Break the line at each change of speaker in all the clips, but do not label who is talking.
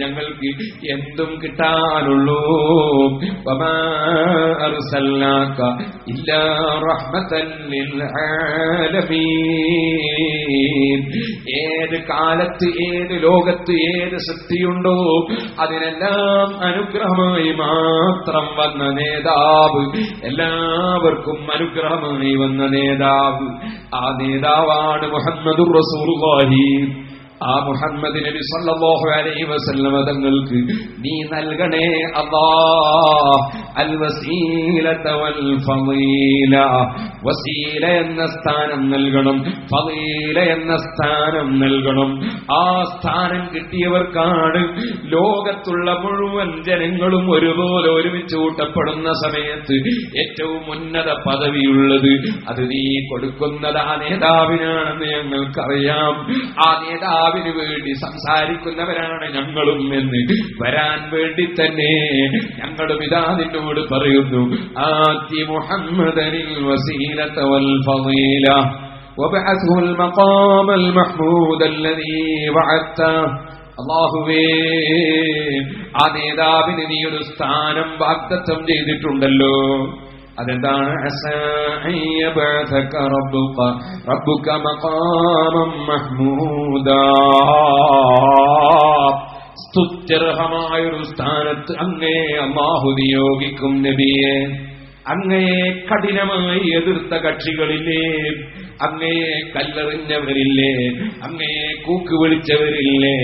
ഞങ്ങൾക്ക് എന്തും കിട്ടാനുള്ളൂ. ഏത് കാലത്ത് ഏത് ലോകത്ത് ഏത് ശക്തിയുണ്ടോ അതിനെല്ലാം അനുഗ്രഹമായി മാത്രം വന്ന നേതാവ്. എല്ലാവർക്കും അനുഗ്രഹമായി വന്ന നേതാവ്. ആ നേതാവാണ് മുഹമ്മദുർ റസൂലുള്ളാഹി. ആ മുഹമ്മദ് നബി സല്ലല്ലാഹു അലൈഹി വസല്ലമ തങ്ങൾക്ക് നീ നൽകണേ അല്ലാ വസീല എന്ന സ്ഥാനം നൽകണം ഫളീല എന്ന സ്ഥാനം നൽകണം. ആ സ്ഥാനം കിട്ടിയവർക്കാണ് ലോകത്തുള്ള മുഴുവൻ ജനങ്ങളും ഒരുപോലെ ഒരുമിച്ച് കൂട്ടപ്പെടുന്ന സമയത്ത് ഏറ്റവും ഉന്നത പദവിയുള്ളത്. അത് നീ കൊടുക്കുന്നത് ആ നേതാവിനാണെന്ന് ഞങ്ങൾക്കറിയാം. ആ നേതാവിന് വേണ്ടി സംസാരിക്കുന്നവരാണ് ഞങ്ങളും എന്ന് വരാൻ വേണ്ടി തന്നെ ഞങ്ങളും ഇതാ നിന്നോട് പറയുന്നു ആത്തി മുഹമ്മദനിൽ വസീലത വൽ ഫളീല وابعثه المقام المحمود الذي وعدته അള്ളാഹുവേ ആ നേതാവിന് നീ ഒരു സ്ഥാനം വാഗ്ദത്തം ചെയ്തിട്ടുണ്ടല്ലോ അതെന്താണ് അസാ അൻ യബ്അഥക റബ്ബുക റബ്ബുക മഖാമം മഹ്മൂദാ സ്തുത്യർഹമായ ഒരു സ്ഥാനത്ത് അങ്ങേ അള്ളാഹു നിയോഗിക്കും നബിയെ. അങ്ങയെ കഠിനമായി എതിർത്ത കക്ഷികളില്ലേ? അങ്ങയെ കല്ലെറിഞ്ഞവരില്ലേ? അങ്ങയെ കൂക്ക് വിളിച്ചവരില്ലേ?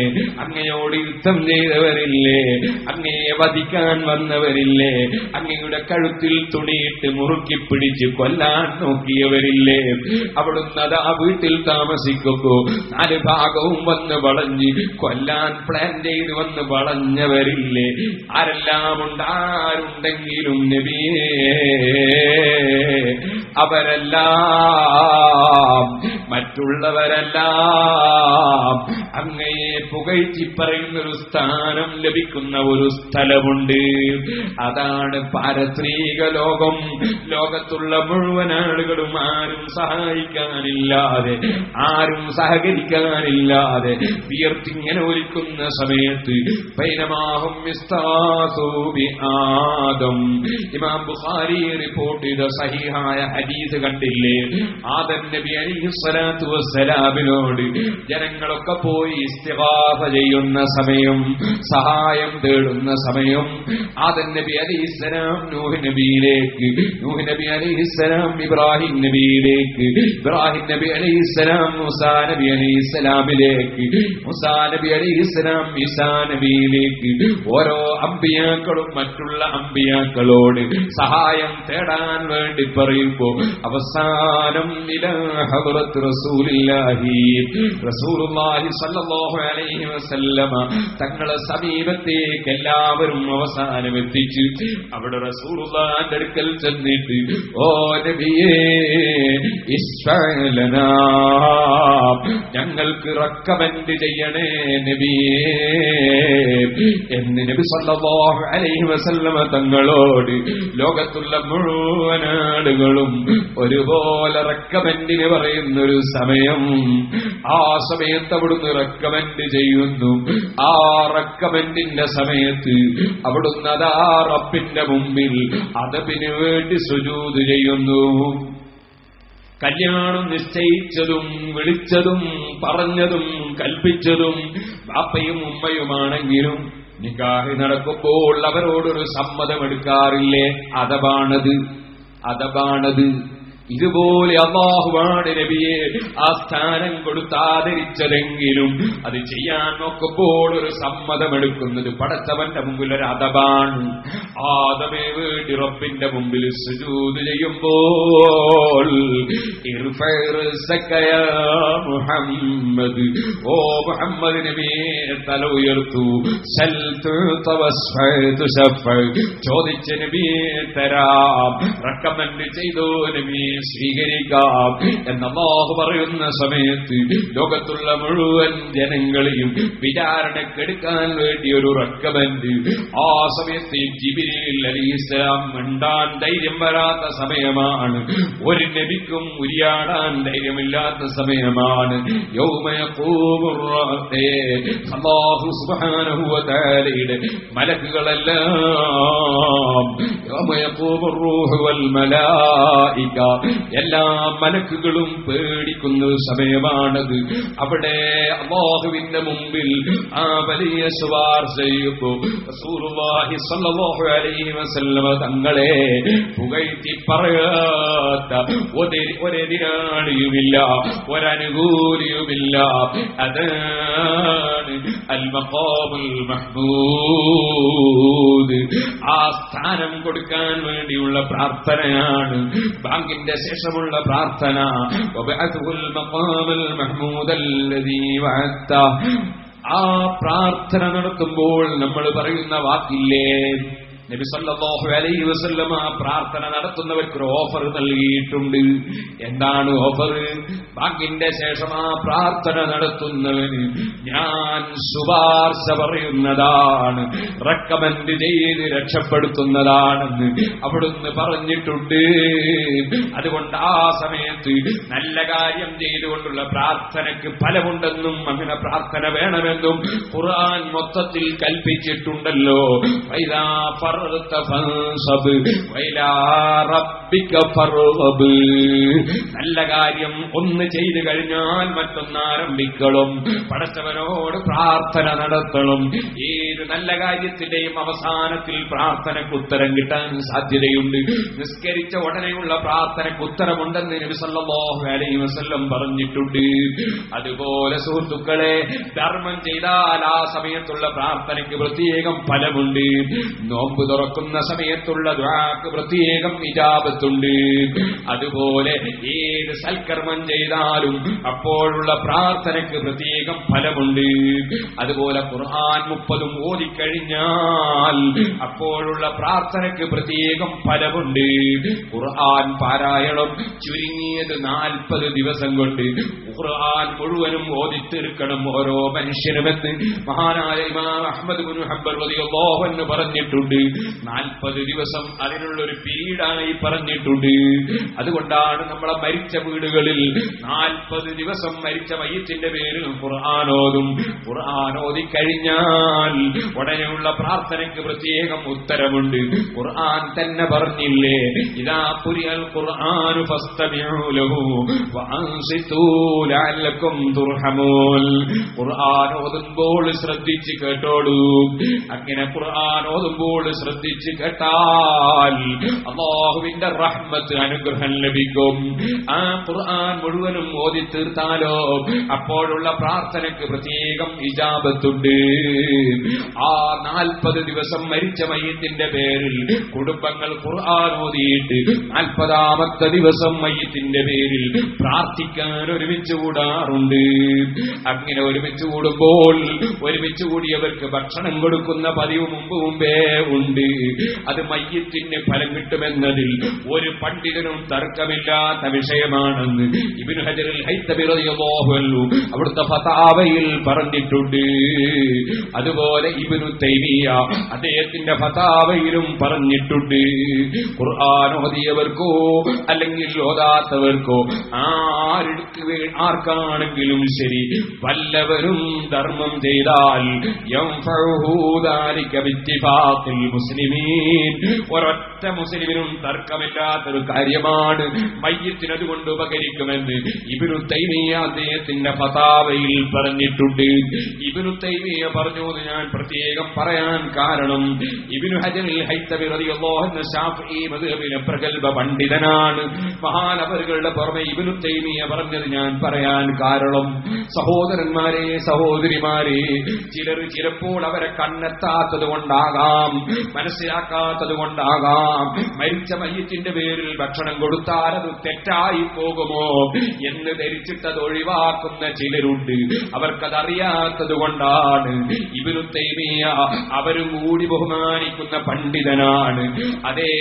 അങ്ങയോട് യുദ്ധം ചെയ്തവരില്ലേ? അങ്ങയെ വധിക്കാൻ വന്നവരില്ലേ? അങ്ങയുടെ കഴുത്തിൽ തുണിയിട്ട് മുറുക്കി പിടിച്ച് കൊല്ലാൻ നോക്കിയവരില്ലേ? അവിടുന്ന് അത് ആ വീട്ടിൽ താമസിക്കുമ്പോ നാല് ഭാഗവും വന്ന് വളഞ്ഞ് കൊല്ലാൻ പ്ലാൻ ചെയ്ത് വന്ന് വളഞ്ഞവരില്ലേ? ആരെല്ലാം ഉണ്ടാരുണ്ടെങ്കിലും നബിയെ അവരെല്ലാം മറ്റുള്ളവരെല്ലാം അങ്ങയെ പുകഴ്ത്തി പറയുന്ന ഒരു സ്ഥാനം ലഭിക്കുന്ന ഒരു സ്ഥലമുണ്ട്. അതാണ് പാരത്രീക ലോകം. ലോകത്തുള്ള മുഴുവൻ ആളുകളും ആരും സഹായിക്കാനില്ലാതെ ആരും സഹകരിക്കാനില്ലാതെ വിയർത്തിങ്ങനെ ഒരുക്കുന്ന സമയത്ത് ആദം. ഇമാം ബുഖാരി റിപ്പോർട്ട് ചെയ്ത സഹിഹായ ഹദീസ് കണ്ടില്ലേ? ആദം നബി അലൈഹി സ്വലാത്തു വസ്സലാമിനോട് ജനങ്ങളൊക്കെ പോയി ഇസ്തിഗാഫ ചെയ്യുന്ന സമയം സഹായം തേടുന്ന സമയം. ആദം നബി അലിസ്സലാം നൂഹ് നബിയിലേക്ക് നൂഹ് നബി അലിസ്സലാം ഇബ്രാഹിം നബിയിലേക്ക് ഇബ്രാഹിം നബി അലിസ്സലാം മുസാ നബി അലിസ്സലാമിലേക്ക് മുസാ നബി അലിസ്സലാം ഈസാ നബിയിലേക്ക്. ഓരോ അമ്പിയാക്കളും മറ്റുള്ള അമ്പിയാക്കളോട് സഹായം തേടാൻ വേണ്ടി പറയുമ്പോ അവസാനം റസൂലില്ലാഹി സല്ലല്ലാഹു അലൈഹി വസല്ലമ തങ്ങളെ സമീപത്തേക്ക് എല്ലാവരും അവസാനം എത്തിച്ചു അവിടെ റസൂലുള്ളാന്റെ അടുക്കൽ ചെന്നിട്ട് ഓ നബിയേ ഇസ്ഫലനാ ഞങ്ങൾക്ക് റെക്കമെൻഡ് ചെയ്യണേ നബിയേ. എന്ന് നബി സല്ലല്ലാഹു അലൈഹി വസല്ലമ തങ്ങളോട് ലോകത്തുള്ള മുഴുവൻ ആളുകളും ഒരുപോലെ റെക്കമെൻഡിന് പറയുന്നൊരു സമയം ആ സമയത്ത് അവിടുന്ന് റെക്കമെന്റ് ചെയ്യുന്നു. ആ റെക്കമെന്റിന്റെ സമയത്ത് അവിടുന്ന് അതാ റപ്പിന്റെ മുമ്പിൽ അതപ്പിന് വേണ്ടി സുജൂത് ചെയ്യുന്നു. കല്യാണം നിശ്ചയിച്ചതും വിളിച്ചതും പറഞ്ഞതും കൽപ്പിച്ചതും ബാപ്പയും ഉമ്മയുമാണെങ്കിലും നിക്കാഹ് നടക്കുമ്പോൾ അവരോടൊരു സമ്മതം എടുക്കാറില്ലേ അതവാണത്. അതവാണത്. ഇതുപോലെ അള്ളാഹുവാണ് നബിയെ ആ സ്ഥാനം കൊടുത്താദരിച്ചതെങ്കിലും അത് ചെയ്യാൻ നോക്കുമ്പോൾ ഒരു സമ്മതമെടുക്കുന്നത് പടച്ചവന്റെ മുമ്പിൽ ഒരു അതബാണ് ആദമേ വേണ്ടി റബ്ബിന്റെ മുമ്പിൽ സുജൂത് ചെയ്യുമ്പോൾ മുഹമ്മദ്. ഓ മുഹമ്മദ് നബിയെ തല ഉയർത്തു. ചോദിച്ച നബിയെ തരാം. റെക്കമെന്റ് ചെയ്തോ നബിയെ സ്വീകരിക്കാം എന്ന് അള്ളാഹു പറയുന്ന സമയത്ത് ലോകത്തുള്ള മുഴുവൻ ജനങ്ങളെയും വിചാരണക്കെടുക്കാൻ വേണ്ടി ഒരു റെക്കമെന്റ് ആ സമയത്ത് ജിബിരിൽ അലിസ്ലാം മിണ്ടാൻ ധൈര്യം വരാത്ത സമയമാണ്. ഒരു നബിക്കും ഉരിയാടാൻ ധൈര്യമില്ലാത്ത സമയമാണ്. മലക്കുകളെല്ലാം. എല്ലാ മലക്കുകളും പേടിക്കുന്ന സമയമാണത്. അവിടെ അള്ളാഹുവിന്റെ മുമ്പിൽ ആ വലിയ തങ്ങളെ പുകഴ്ത്തി പറയാത്ത ഒരു ഒരെതിരാളിയുമില്ല ഒരനുകൂലിയുമില്ല. അതാണ് അൽ മഖാമുൽ മഹ്മൂദ്. ആ സ്ഥാനം കൊടുക്കാൻ വേണ്ടിയുള്ള പ്രാർത്ഥനയാണ് ബാങ്കിന്റെ ശേഷമുള്ള പ്രാർത്ഥന. ആ പ്രാർത്ഥന നടത്തുമ്പോൾ നമ്മൾ പറയുന്ന വാക്കില്ലേ? നബി സല്ലല്ലാഹു അലൈഹി വസല്ലമ പ്രാർത്ഥന നടത്തുന്നവർക്ക് ഒരു ഓഫർ നൽകിയിട്ടുണ്ട്. എന്താണ് ഓഫർ? ബാങ്കിന്റെ ശേഷം ആ പ്രാർത്ഥന നടത്തുന്നവന് ഞാൻ ശുപാർശ പറയുന്നതാണ് റെക്കമെൻഡ് ചെയ്ത് രക്ഷപ്പെടുത്തുന്നതാണെന്ന് അവിടുന്ന് പറഞ്ഞിട്ടുണ്ട്. അതുകൊണ്ട് ആ സമയത്ത് നല്ല കാര്യം ചെയ്തുകൊണ്ടുള്ള പ്രാർത്ഥനയ്ക്ക് ഫലമുണ്ടെന്നും അങ്ങനെ പ്രാർത്ഥന വേണമെന്നും ഖുർആൻ മൊത്തത്തിൽ കൽപ്പിച്ചിട്ടുണ്ടല്ലോ. الأرض فانصب وإلى رب നല്ല കാര്യം ഒന്ന് ചെയ്തു കഴിഞ്ഞാൽ മറ്റൊന്ന് ആരംഭിക്കണം പടച്ചവനോട് പ്രാർത്ഥന നടത്തണം ഏത് നല്ല കാര്യത്തിന്റെയും അവസാനത്തിൽ പ്രാർത്ഥനയ്ക്ക് ഉത്തരം കിട്ടാൻ സാധ്യതയുണ്ട്. നിസ്കരിച്ച ഉടനെയുള്ള പ്രാർത്ഥനയ്ക്ക് ഉത്തരമുണ്ടെന്ന് നബി സല്ലല്ലാഹു അലൈഹി വസല്ലം പറഞ്ഞിട്ടുണ്ട്. അതുപോലെ സുഹൃത്തുക്കളെ ധർമ്മം ചെയ്താൽ ആ സമയത്തുള്ള പ്രാർത്ഥനയ്ക്ക് പ്രത്യേകം ഫലമുണ്ട്. നോമ്പ് തുറക്കുന്ന സമയത്തുള്ള ദ്വാക്ക് പ്രത്യേകം വിജാപത്തുണ്ട് അതുപോലെ ഏത് സൽക്കർമ്മം ചെയ്താലും അപ്പോഴുള്ള പ്രാർത്ഥനയ്ക്ക് പ്രത്യേകം ഫലമുണ്ട്. അതുപോലെ ഖുർആൻ മുപ്പതും ഓതിക്കഴിഞ്ഞാൽ അപ്പോഴുള്ള പ്രാർത്ഥനയ്ക്ക് പ്രത്യേകം ഫലമുണ്ട്. ഖുർആൻ പാരായണം ചുരുങ്ങിയത് നാൽപ്പത് ദിവസം കൊണ്ട് ഖുർആൻ മുഴുവനും ഓതിത്തീർക്കണം ഓരോ മനുഷ്യനുമെന്ന് മഹാനായ ഇമാം അഹമ്മദ് ബുൻ ഹംബർ അൻഹു പറഞ്ഞിട്ടുണ്ട്. നാൽപ്പത് ദിവസം അതിനുള്ള ഒരു പീരീഡായി പറഞ്ഞിട്ടുണ്ട്. അതുകൊണ്ടാണ് നമ്മളെ മരിച്ച വീടുകളിൽ നാൽപ്പത് ദിവസം മരിച്ച മയ്യത്തിന്റെ പേരിൽ ഖുർആാനോതും ഖുർആാനോതി കഴിഞ്ഞാൽ ഉടനെയുള്ള പ്രാർത്ഥനയ്ക്ക് പ്രത്യേകം ഉത്തരമുണ്ട് ഖുർആൻ തന്നെ പറഞ്ഞില്ലേ ഇതാ പുരിയൽ ഖുർആാനു ഖുർആൻ ഓതുമ്പോൾ ശ്രദ്ധിച്ച് കേട്ടോളൂ. അങ്ങനെ ഖുർആൻ ഓതുമ്പോൾ ശ്രദ്ധിച്ച് കേട്ടാൽ അള്ളാഹുവിന്റെ റഹ്മത്ത് അനുഗ്രഹം ലഭിക്കും. ആ ഖുർആൻ മുഴുവനും ഓതി തീർത്താലോ? അപ്പോഴുള്ള പ്രാർത്ഥനയ്ക്ക് പ്രത്യേകം ഇജാബത്തുണ്ട്. ആ നാൽപ്പത് ദിവസം മരിച്ച മയ്യത്തിന്റെ പേരിൽ കുടുംബങ്ങൾ ഖുർആൻ ഓതിയിട്ട് നാൽപ്പതാമത്തെ ദിവസം മയ്യത്തിന്റെ പേരിൽ പ്രാർത്ഥിക്കാൻ ഒരുമിച്ച് കൂടാറുണ്ട്. അങ്ങനെ ഒരുമിച്ച് കൂടുമ്പോൾ ഒരുമിച്ച് കൂടിയവർക്ക് ഭക്ഷണം കൊടുക്കുന്ന പതിവ് മുമ്പ് മുമ്പേ ഉണ്ട്. അത് മയ്യത്തിന് ഫലം കിട്ടുമെന്നതിൽ ഒരു പണ്ഡിതനും തർക്കമില്ലാത്ത വിഷയമാണെന്ന് ഇബിൻ ഹജറിൽ ഹൈത്തബിറിയോഹല്ലു അവിടുത്തെ ഫതാവയിൽ പറഞ്ഞിട്ടുണ്ട്. അതുപോലെ ഇബ്നു തൈമിയ അദ്ദേഹത്തിന്റെ ഫതാവയിലും പറഞ്ഞിട്ടുണ്ട്. ഖുർആൻ ഓതിയവർക്കോ അല്ലെങ്കിൽ ഓതാത്തവർക്കോ ആർക്ക് ആർക്കാണെങ്കിലും ശരി വല്ലവരും ധർമ്മം ചെയ്താൽ മുസ്ലിമീൻ. ഒരൊറ്റ മുസ്ലിമിനും തർക്കമില്ലാത്തൊരു കാര്യമാണ് മയ്യത്തിനതുകൊണ്ട് ഉപകരിക്കുമെന്ന് ഇബിനു തൈമിയ അദ്ദേഹത്തിന്റെ ഫതാവയിൽ പറഞ്ഞിട്ടുണ്ട്. ഇബിനു തൈമിയ പറഞ്ഞു എന്ന് ഞാൻ പ്രത്യേകം പറയാൻ കാരണം ഇബിനു ഹജനിൽ ഹൈത്തബി മദ്ഹബിലെ പ്രഗൽഭ പണ്ഡിതനാണ്. മഹാനവറുകളുടെ പുറമെ ഇബിനു തൈമിയ പറഞ്ഞത് ഞാൻ പറയാൻ കാരണം സഹോദരന്മാരെ സഹോദരിമാരെ ചിലർ ചിലപ്പോൾ അവരെ കണ്ണെത്താത്തത് കൊണ്ടാകാം മനസ്സിലാക്കാത്തത് കൊണ്ടാകാം മരിച്ച മയ്യത്തിന്റെ മയ്യത്തിന്റെ പേരിൽ ഭക്ഷണം കൊടുത്താൽ അത് തെറ്റായി പോകുമോ എന്ന് ധരിച്ചിട്ടത് ഒഴിവാക്കുന്ന ചിലരുണ്ട്. അവർക്കതറിയാത്തത് കൊണ്ടാണ് ഇവരു തൈമിയ അവരും കൂടി ബഹുമാനിക്കുന്ന പണ്ഡിതനാണ്. അതേ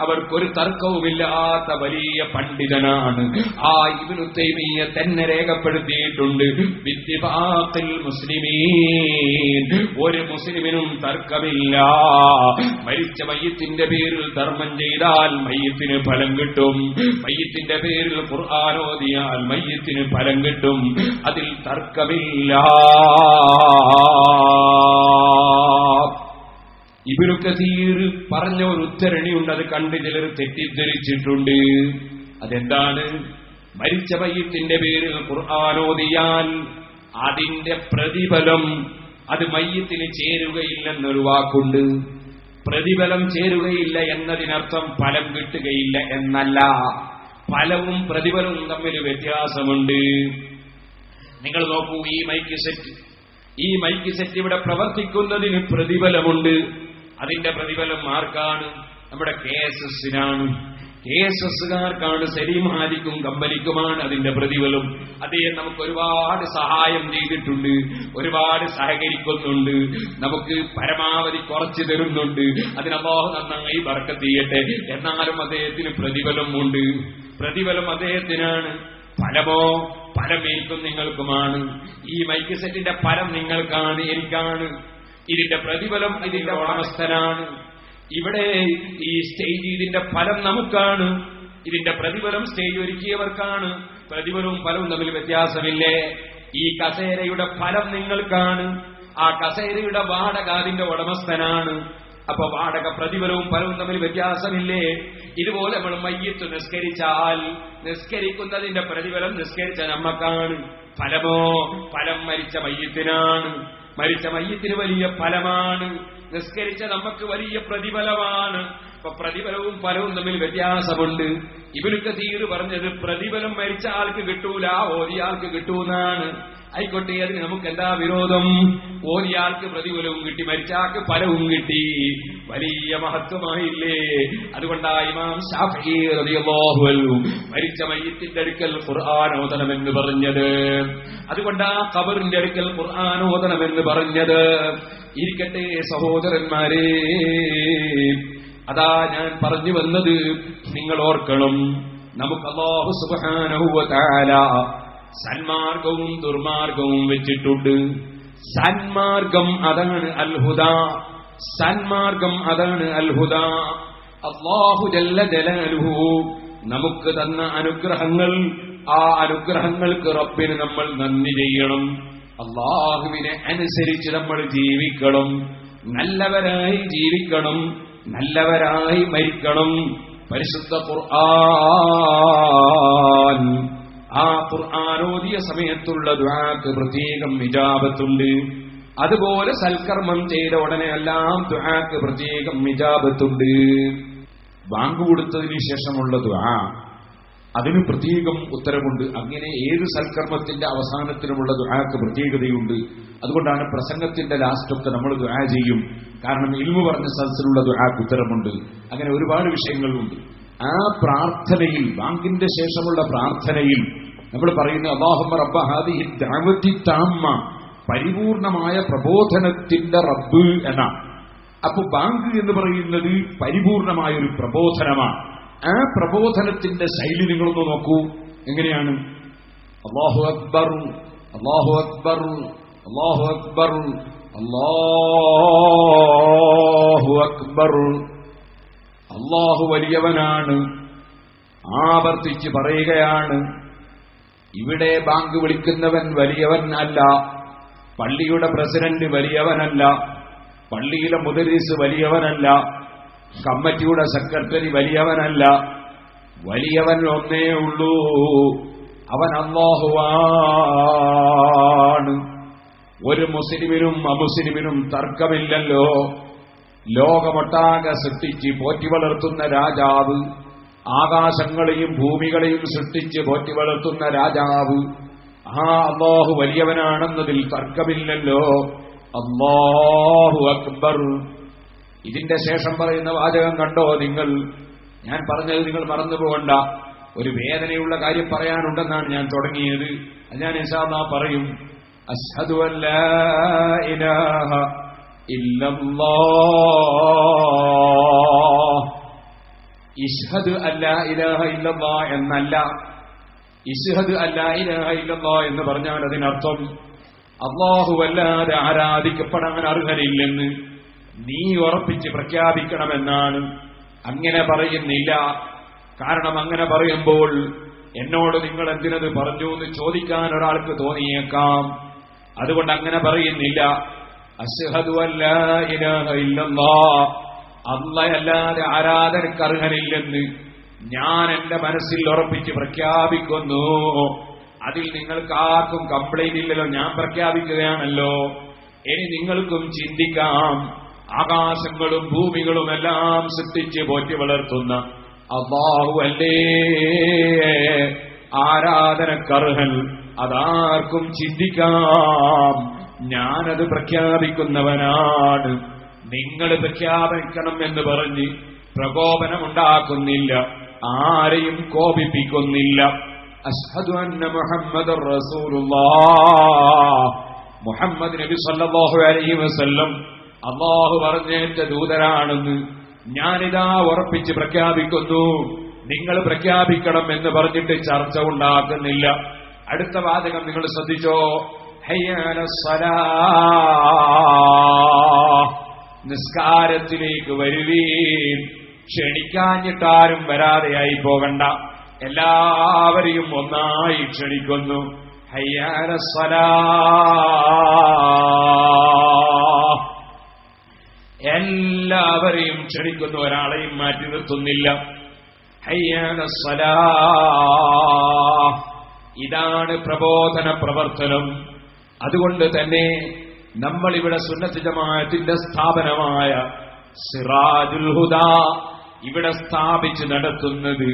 അവർക്കൊരു തർക്കവുമില്ലാത്ത വലിയ പണ്ഡിതനാണ്. ആ ഇവരു തൈമിയ തന്നെ രേഖപ്പെടുത്തിയിട്ടുണ്ട്. വിദ്യപാത്തിൽ മുസ്ലിമീൻ ഒരു മുസ്ലിമിനും തർക്കമില്ല. മരിച്ച മയ്യത്തിന്റെ പേരിൽ ധർമ്മം ചെയ്താൽ മയ്യത്തിന് ഫലം കിട്ടും. മയ്യത്തിന്റെ പേരിൽ ഖുർആാനോദിയാൽ മയ്യത്തിന് ഫലം കിട്ടും. അതിൽ തർക്കമില്ല. ഇബിനു കസീർ പറഞ്ഞ ഒരു ഉദ്ധരണിയുണ്ട്. അത് കണ്ട് ചിലർ തെറ്റിദ്ധരിച്ചിട്ടുണ്ട്. അതെന്താണ്? മരിച്ച മയ്യത്തിന്റെ പേരിൽ ഖുർആാനോദിയാൽ അതിന്റെ പ്രതിഫലം അത് മയ്യത്തിന് ചേരുകയില്ലെന്നൊരു വാക്കുണ്ട്. പ്രതിഫലം ചേരുകയില്ല എന്നതിനർത്ഥം ഫലം കിട്ടുകയില്ല എന്നല്ല. ഫലവും പ്രതിഫലവും തമ്മിൽ വ്യത്യാസമുണ്ട്. നിങ്ങൾ നോക്കൂ ഈ മൈക്ക് സെറ്റ്. ഈ മൈക്ക് സെറ്റ് ഇവിടെ പ്രവർത്തിക്കുന്നതിന് പ്രതിഫലമുണ്ട്. അതിന്റെ പ്രതിഫലം ആർക്കാണ്? നമ്മുടെ കെ എസ് എസിനാണ്. കെ എസ് സലീമാലിക്കും കമ്പനിക്കുമാണ് അതിന്റെ പ്രതിഫലം. അദ്ദേഹം നമുക്ക് ഒരുപാട് സഹായം ചെയ്തിട്ടുണ്ട് ഒരുപാട് സഹകരിക്കുന്നുണ്ട് നമുക്ക് പരമാവധി കുറച്ച് തരുന്നുണ്ട്. അതിന് അള്ളാഹു നന്നായി ബർക്കത്ത് ചെയ്യട്ടെ എന്നാലും അദ്ദേഹത്തിന് പ്രതിഫലം ഉണ്ട് പ്രതിഫലം അദ്ദേഹത്തിനാണ്. ഫലമോ ഫലമേൽക്കും നിങ്ങൾക്കുമാണ്. ഈ മൈക്ക് സെറ്റിന്റെ ഫലം നിങ്ങൾക്കാണ് എനിക്കാണ്. ഇതിന്റെ പ്രതിഫലം ഇതിന്റെ ഉടമസ്ഥനാണ്. ഇവിടെ ഈ സ്റ്റേജ് ഇതിന്റെ ഫലം നമുക്കാണ്. ഇതിന്റെ പ്രതിഫലം സ്റ്റേജ് ഒരുക്കിയവർക്കാണ്. പ്രതിഫലവും ഫലവും തമ്മിൽ വ്യത്യാസമില്ലേ? ഈ കസേരയുടെ ഫലം നിങ്ങൾക്കാണ്. ആ കസേരയുടെ വാടക അതിന്റെ ഉടമസ്ഥനാണ്. അപ്പൊ വാടക പ്രതിഫലവും ഫലവും തമ്മിൽ വ്യത്യാസമില്ലേ? ഇതുപോലെ നമ്മൾ മയ്യത്ത് നിസ്കരിച്ചാൽ നിസ്കരിക്കുന്നതിന്റെ പ്രതിഫലം നിസ്കരിച്ച നമ്മക്കാണ്. ഫലമോ? ഫലം മരിച്ച മയ്യത്തിനാണ്. മരിച്ച മയ്യത്തിന് വലിയ ഫലമാണ്. നിസ്കരിച്ച നമുക്ക് വലിയ പ്രതിഫലമാണ്. അപ്പൊ പ്രതിഫലവും ഫലവും തമ്മിൽ വ്യത്യാസമുണ്ട്. ഇവർക്ക് തീര് പറഞ്ഞത് പ്രതിഫലം മരിച്ച ആൾക്ക് കിട്ടൂല ഓരിയാൾക്ക് കിട്ടൂന്നാണ്. ആയിക്കോട്ടെ അതിന് നമുക്ക് എന്താ വിരോധം? ഓരിയാൾക്ക് പ്രതിഫലവും കിട്ടി മരിച്ചാൾക്ക് ഫലവും കിട്ടി. വലിയ മഹത്വമായില്ലേ? അതുകൊണ്ടാ ഇമാം മരിച്ച മയ്യത്തിന്റെ അടുക്കൽ ഖുർആാനോദനമെന്ന് പറഞ്ഞത്. അതുകൊണ്ടാ കബറിന്റെ അടുക്കൽ ഖുർആാനോദനമെന്ന് പറഞ്ഞത്. ഇരിക്കട്ടെ സഹോദരന്മാരെ. അതാ ഞാൻ പറഞ്ഞു വന്നത്. നിങ്ങൾ ഓർക്കണം നമുക്ക് അള്ളാഹു സുബ്ഹാനഹു വ തആല സന്മാർഗവും ദുർമാർഗവും വെച്ചിട്ടുണ്ട്. സന്മാർഗം അതാണ് അൽഹുദ. സന്മാർഗം അതാണ് അൽഹുദ. അള്ളാഹു ജല്ല ജലാലുഹു. നമുക്ക് തന്ന അനുഗ്രഹങ്ങൾ ആ അനുഗ്രഹങ്ങൾക്ക് റബ്ബിന് നമ്മൾ നന്ദി ചെയ്യണം. അള്ളാഹുവിനെ അനുസരിച്ച് നമ്മൾ ജീവിക്കണം. നല്ലവരായി ജീവിക്കണം. നല്ലവരായി മരിക്കണം. പരിശുദ്ധ ഖുർആൻ. ആ ഖുർആാനോദിയ സമയത്തുള്ള ദ്വാക്ക് പ്രത്യേകം വിജാപത്തുണ്ട് അതുപോലെ സൽക്കർമ്മം ചെയ്ത ഉടനെ എല്ലാം ദ്വാക്ക് പ്രത്യേകം വിജാപത്തുണ്ട് ബാങ്ക് കൊടുത്തതിന് ശേഷമുള്ള ദ്വാ അതിന് പ്രത്യേകം ഉത്തരവുണ്ട് അങ്ങനെ ഏത് സൽക്കർമ്മത്തിന്റെ അവസാനത്തിനുമുള്ള ദുആക്ക് പ്രത്യേകതയുണ്ട്. അതുകൊണ്ടാണ് പ്രസംഗത്തിന്റെ ലാസ്റ്റൊക്കെ നമ്മൾ ദുആ ചെയ്യും. കാരണം ഇൽമു പറഞ്ഞ സദസ്സിലുള്ള ദുആക്ക് ഉത്തരമുണ്ട്. അങ്ങനെ ഒരുപാട് വിഷയങ്ങളുണ്ട്. ആ പ്രാർത്ഥനയിൽ ബാങ്കിന്റെ ശേഷമുള്ള പ്രാർത്ഥനയിൽ നമ്മൾ പറയുന്ന അള്ളാഹുമ റബ്ബ ഹാദിഹി ദഅവത്തി താമ്മ പരിപൂർണമായ പ്രബോധനത്തിന്റെ റബ്ബ് എന്നാണ് അപ്പൊ ബാങ്ക് എന്ന് പറയുന്നത് പരിപൂർണമായ ഒരു പ്രബോധനമാണ് ആ പ്രബോധനത്തിന്റെ ശൈലി നിങ്ങളൊന്ന് നോക്കൂ. എങ്ങനെയാണ്? അള്ളാഹു അക്ബർ അള്ളാഹു അക്ബർ അള്ളാഹു അക്ബർ അള്ളാഹു അക്ബർ അള്ളാഹു വലിയവനാണ്. ആവർത്തിച്ച് പറയുകയാണ്. ഇവിടെ ബാങ്ക് വിളിക്കുന്നവൻ വലിയവൻ അല്ല പള്ളിയുടെ പ്രസിഡന്റ് വലിയവനല്ല. പള്ളിയിലെ മുദരീസ് വലിയവനല്ല. കമ്മിറ്റിയുടെ സെക്രട്ടറി വലിയവനല്ല. വലിയവൻ ഒന്നേ ഉള്ളൂ. അവൻ അള്ളാഹുവാണ് ഒരു മുസ്ലിമിനും അമുസ്ലിമിനും തർക്കമില്ലല്ലോ. ലോകമൊട്ടാകെ സൃഷ്ടിച്ച് പോറ്റി വളർത്തുന്ന രാജാവ് ആകാശങ്ങളെയും ഭൂമികളെയും സൃഷ്ടിച്ച് പോറ്റി വളർത്തുന്ന രാജാവ്. ആ അള്ളാഹു വലിയവനാണെന്നതിൽ തർക്കമില്ലല്ലോ. അള്ളാഹു അക്ബർ. ഇതിന്റെ ശേഷം പറയുന്ന വാചകം കണ്ടോ നിങ്ങൾ? ഞാൻ പറഞ്ഞത് നിങ്ങൾ മറന്നു പോകണ്ട ഒരു വേദനയുള്ള കാര്യം പറയാനുണ്ടെന്നാണ് ഞാൻ തുടങ്ങിയത്. അത് ഞാൻ ഇൻഷാല്ലാ പറയും. അഷ്ഹദു ഇലാഹ ഇല്ലല്ലാഹ് ഇഷ്ഹദ് അല്ല ഇലഹ എന്നല്ല. ഇഷ്ഹദ് അല്ല ഇലഹ എന്ന് പറഞ്ഞാൽ അതിനർത്ഥം അള്ളാഹുവല്ലാതെ ആരാധിക്കപ്പെടാൻ അർഹരില്ലെന്ന് നീ ഉറപ്പിച്ച് പ്രഖ്യാപിക്കണമെന്നാണ്. അങ്ങനെ പറയുന്നില്ല. കാരണം അങ്ങനെ പറയുമ്പോൾ എന്നോട് നിങ്ങൾ എന്തിനത് പറഞ്ഞു എന്ന് ചോദിക്കാൻ ഒരാൾക്ക് തോന്നിയേക്കാം. അതുകൊണ്ട് അങ്ങനെ പറയുന്നില്ല. ഇലഹ ഇലാഹ ഇല്ലല്ലാ അല്ലയല്ലാതെ ആരാധനക്കർഹനില്ലെന്ന് ഞാൻ എന്റെ മനസ്സിൽ ഉറപ്പിച്ച് പ്രഖ്യാപിക്കുന്നു. അതിൽ നിങ്ങൾക്ക് ആർക്കും കംപ്ലൈന്റ് ഇല്ലല്ലോ. ഞാൻ പ്രഖ്യാപിക്കുകയാണല്ലോ. ഇനി നിങ്ങൾക്കും ചിന്തിക്കാം. ആകാശങ്ങളും ഭൂമികളും എല്ലാം സൃഷ്ടിച്ച് പോറ്റി വളർത്തുന്ന അള്ളാഹു അല്ലേ? ആരാധനക്കർഹൻ അതാർക്കും ചിന്തിക്കാം. ഞാനത് പ്രഖ്യാപിക്കുന്നവനാണ്. നിങ്ങൾ പ്രഖ്യാപിക്കണം എന്ന് പറഞ്ഞ് പ്രകോപനമുണ്ടാക്കുന്നില്ല ആരെയും കോപിപ്പിക്കുന്നില്ല. അഷ്ഹദു അന്ന മുഹമ്മദ് മുഹമ്മദ് നബി സല്ലാഹു അലൈഹി വസല്ലം അള്ളാഹു പറഞ്ഞേറ്റ ദൂതരാണെന്ന് ഞാനിതാ ഉറപ്പിച്ച് പ്രഖ്യാപിക്കുന്നു. നിങ്ങൾ പ്രഖ്യാപിക്കണം എന്ന് പറഞ്ഞിട്ട് ചർച്ച ഉണ്ടാക്കുന്നില്ല. അടുത്ത വാചകം നിങ്ങൾ ശ്രദ്ധിച്ചോ? ഹയ്യാല സ്വലാ നിസ്കാരത്തിലേക്ക് വരുവീൻ. ക്ഷണിക്കാഞ്ഞിട്ടാരും വരാതെയായി പോകണ്ട. എല്ലാവരെയും ഒന്നായി ക്ഷണിക്കുന്നു. ഹയ്യാല സ്വലാ. എല്ലാവരെയും ക്ഷണിക്കുന്ന. ഒരാളെയും മാറ്റി നിർത്തുന്നില്ല. ഹയ്യാല സ്വലാ. ഇതാണ് പ്രബോധന പ്രവർത്തനം. അതുകൊണ്ട് തന്നെ നമ്മളിവിടെ സുന്നത്ത് ജമാഅത്തിന്റെ സ്ഥാപനമായ സിറാജുൽ ഹുദ ഇവിടെ സ്ഥാപിച്ച് നടത്തുന്നത്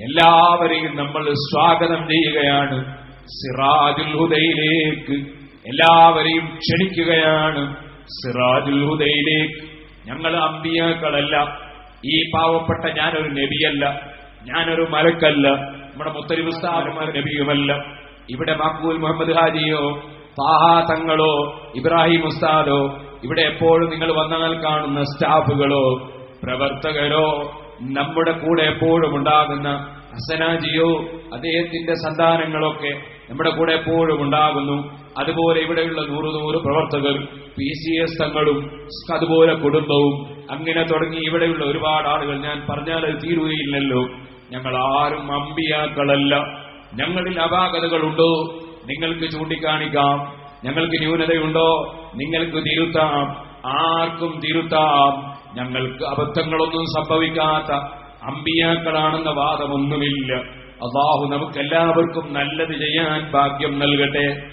എല്ലാവരെയും നമ്മൾ സ്വാഗതം ചെയ്യുകയാണ്. സിറാജുൽ ഹുദയിലേക്ക് എല്ലാവരെയും ക്ഷണിക്കുകയാണ്. സിറാജുൽ ഹുദയിലേക്ക്. ഞങ്ങൾ അമ്പിയാക്കളല്ല. ഈ പാവപ്പെട്ട ഞാനൊരു നബിയല്ല. ഞാനൊരു മലക്കല്ല. നമ്മുടെ മുത്തരി സ്ഥാപനമാർ നബിയുമല്ല. ഇവിടെ മക്കൂൽ മുഹമ്മദ് ഹാജിയോ താഹ തങ്ങളോ ഇബ്രാഹിം ഉസ്താദോ ഇവിടെ എപ്പോഴും നിങ്ങൾ വന്നാൽ കാണുന്ന സ്റ്റാഫുകളോ പ്രവർത്തകരോ നമ്മുടെ കൂടെ എപ്പോഴും ഉണ്ടാകുന്ന ഹസനാജിയോ അദ്ദേഹത്തിന്റെ സന്താനങ്ങളൊക്കെ നമ്മുടെ കൂടെ എപ്പോഴും ഉണ്ടാകുന്നു. അതുപോലെ ഇവിടെയുള്ള നൂറ് നൂറ് പ്രവർത്തകർ പി സി എസ് തങ്ങളും അതുപോലെ കുടുംബവും അങ്ങനെ തുടങ്ങി ഇവിടെയുള്ള ഒരുപാട് ആളുകൾ. ഞാൻ പറഞ്ഞാൽ അത് തീരുകയില്ലല്ലോ. ഞങ്ങൾ ആരും അമ്പിയാക്കളല്ല. ഞങ്ങളിൽ അപാകതകളുണ്ടോ? നിങ്ങൾക്ക് ചൂണ്ടിക്കാണിക്കാം. ഞങ്ങൾക്ക് ന്യൂനതയുണ്ടോ? നിങ്ങൾക്ക് തിരുത്താം. ആർക്കും തിരുത്താം. ഞങ്ങൾക്ക് അബദ്ധങ്ങളൊന്നും സംഭവിക്കാത്ത അമ്പിയാക്കളാണെന്ന വാദമൊന്നുമില്ല. അള്ളാഹു നമുക്കെല്ലാവർക്കും നല്ലത് ചെയ്യാൻ ഭാഗ്യം നൽകട്ടെ.